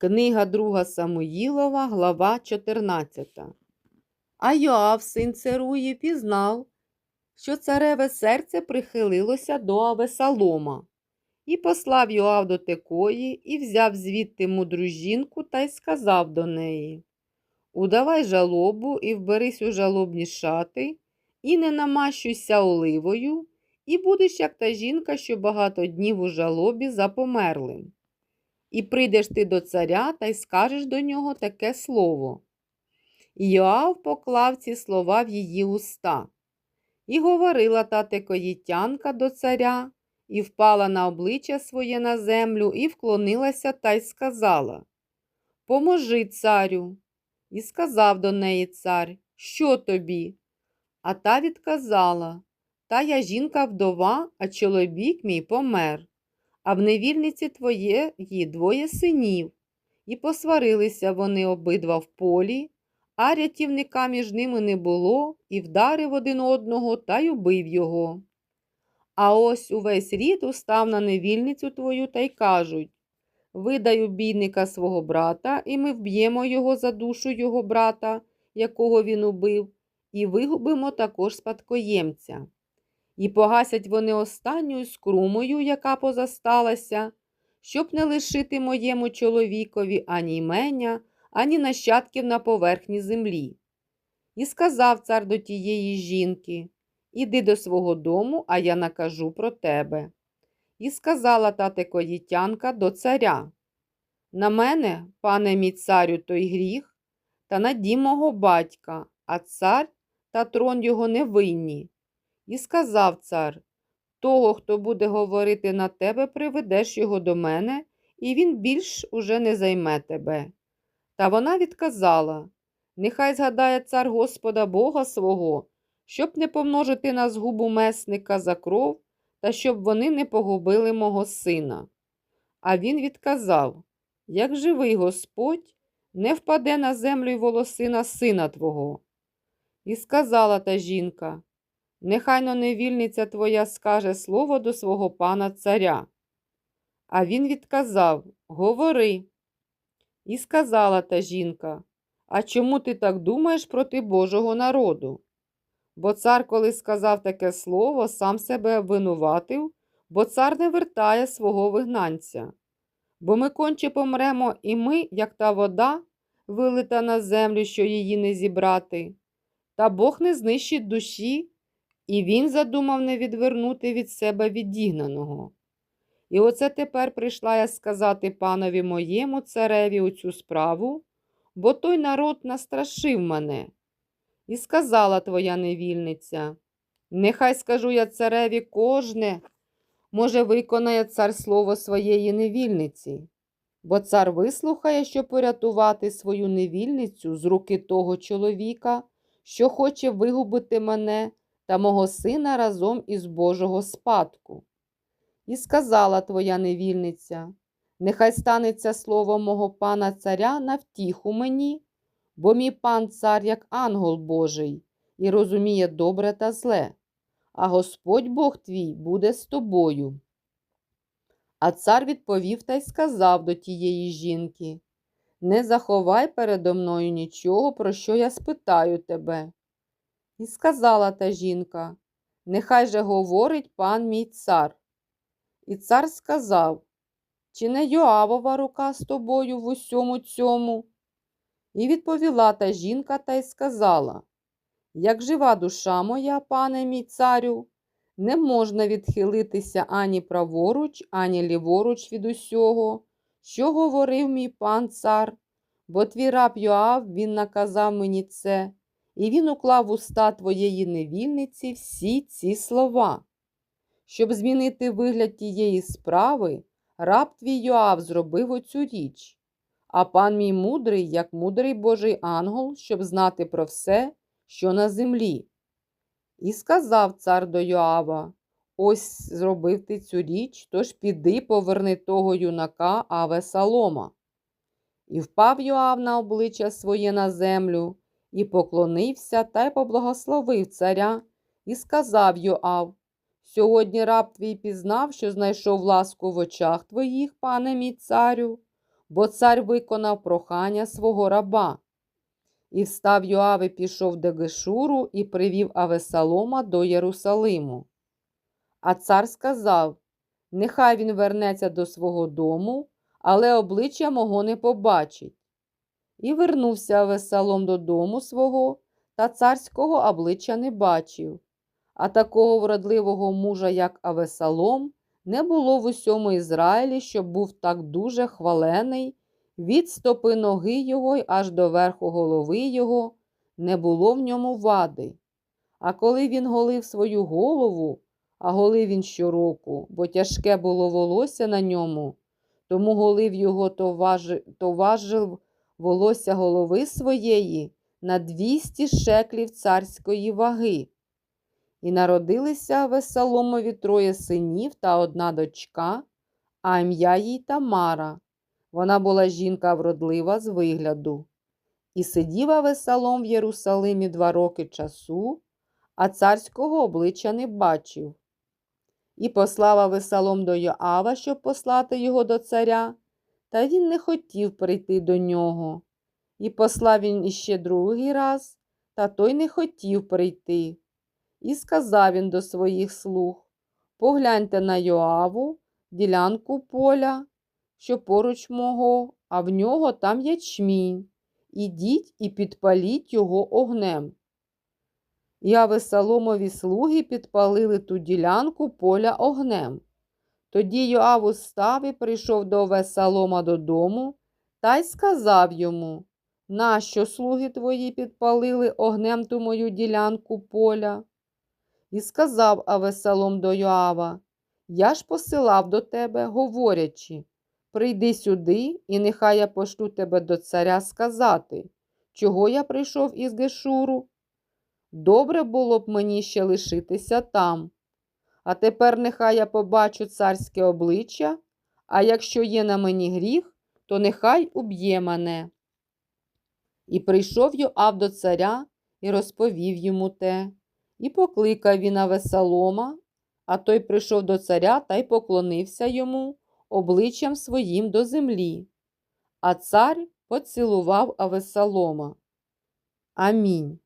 Книга 2 Самуїлова, глава 14. А Йоав, син Церуї, пізнав, що цареве серце прихилилося до Авесалома. І послав Йоав до Текої, і взяв звідти мудру жінку та й сказав до неї Удавай жалобу і вберись у жалобні шати, і не намащуйся оливою, і будеш, як та жінка, що багато днів у жалобі за померлим. І прийдеш ти до царя та й скажеш до нього таке слово. І Йоав поклав ці слова в її уста. І говорила та текоїтянка до царя, і впала на обличчя своє на землю, і вклонилася та й сказала Поможи, царю. І сказав до неї цар, що тобі? А та відказала Та я жінка вдова, а чоловік мій помер а в невільниці твоє твоєї двоє синів. І посварилися вони обидва в полі, а рятівника між ними не було, і вдарив один одного та й убив його. А ось увесь рід устав на невільницю твою та й кажуть Видай убійника свого брата, і ми вб'ємо його за душу його брата, якого він убив, і вигубимо також спадкоємця. І погасять вони останньою скрумою, яка позасталася, щоб не лишити моєму чоловікові ані імення, ані нащадків на поверхні землі. І сказав цар до тієї жінки Іди до свого дому, а я накажу про тебе. І сказала та текоїтянка до царя На мене, пане мій царю, той гріх, та на дім мого батька, а цар та трон його не винні. І сказав цар Того, хто буде говорити на тебе, приведеш його до мене, і він більш уже не займе тебе. Та вона відказала Нехай згадає цар Господа Бога свого, щоб не помножити на згубу месника за кров, та щоб вони не погубили мого сина. А він відказав Як живий Господь, не впаде на землю й волосина сина твого. І сказала та жінка Нехайно невільниця твоя скаже слово до свого пана царя. А він відказав Говори. І сказала та жінка, А чому ти так думаєш проти Божого народу? Бо цар, коли сказав таке слово, сам себе обвинуватив, бо цар не вертає свого вигнанця. Бо ми конче помремо, і ми, як та вода, вилита на землю, що її не зібрати, та Бог не знищить душі. І він задумав не відвернути від себе відігнаного. І оце тепер прийшла я сказати панові моєму цареві цю справу, бо той народ настрашив мене. І сказала твоя невільниця, нехай скажу я цареві кожне, може, виконає цар слово своєї невільниці, бо цар вислухає, щоб порятувати свою невільницю з руки того чоловіка, що хоче вигубити мене та мого сина разом із Божого спадку. І сказала твоя невільниця, нехай станеться слово мого пана царя на втіху мені, бо мій пан цар, як ангел Божий, і розуміє добре та зле, а Господь Бог твій буде з тобою. А цар відповів та й сказав до тієї жінки Не заховай передо мною нічого, про що я спитаю тебе. І сказала та жінка, нехай же говорить пан мій цар. І цар сказав, чи не Йоавова рука з тобою в усьому цьому? І відповіла та жінка та й сказала, як жива душа моя, пане мій царю, не можна відхилитися ані праворуч, ані ліворуч від усього, що говорив мій пан цар, бо твій раб Йоав він наказав мені це і він уклав уста твоєї невільниці всі ці слова. Щоб змінити вигляд тієї справи, раб твій Йоав зробив оцю річ, а пан мій мудрий, як мудрий Божий ангел, щоб знати про все, що на землі. І сказав цар до Йоава Ось зробив ти цю річ, тож піди поверни того юнака Авесалома. І впав Йоав на обличчя своє на землю і поклонився та й поблагословив царя, і сказав Йоав Сьогодні раб твій пізнав, що знайшов ласку в очах твоїх, пане мій царю, бо цар виконав прохання свого раба. І встав Йоав і пішов до Гешуру і привів Авесалома до Єрусалиму. А цар сказав: Нехай він вернеться до свого дому, але обличчя мого не побачить. І вернувся Авесалом додому свого, та царського обличчя не бачив. А такого вродливого мужа, як Авесалом, не було в усьому Ізраїлі, щоб був так дуже хвалений, від стопи ноги його й аж до верху голови його не було в ньому вади. А коли він голив свою голову, а голив він щороку, бо тяжке було волосся на ньому, тому голив його то важив, то важив волосся голови своєї на двісті шеклів царської ваги. І народилися Весоломові троє синів та одна дочка, а ім'я їй Тамара. Вона була жінка вродлива з вигляду. І сидів Авесалом в Єрусалимі два роки часу, а царського обличчя не бачив. І послав Авесалом до Йоава, щоб послати його до царя, та він не хотів прийти до нього. І послав він іще другий раз, та той не хотів прийти. І сказав він до своїх слуг Погляньте на Йоаву, ділянку поля, що поруч мого, а в нього там ячмінь. Ідіть і підпаліть його огнем. І Авесаломові слуги підпалили ту ділянку поля огнем. Тоді Йоав устав і прийшов до Авесалома додому та й сказав йому Нащо слуги твої підпалили огнем ту мою ділянку поля? І сказав Авесалом до Йоава, Я ж посилав до тебе, говорячи, прийди сюди, і нехай я пошлю тебе до царя сказати, чого я прийшов із Гешуру. Добре було б мені ще лишитися там. А тепер нехай я побачу царське обличчя, а якщо є на мені гріх, то нехай уб'є мене. І прийшов Йоав до царя і розповів йому те. І покликав він Авесалома, а той прийшов до царя та й поклонився йому обличчям своїм до землі. А цар поцілував Авесалома. Амінь.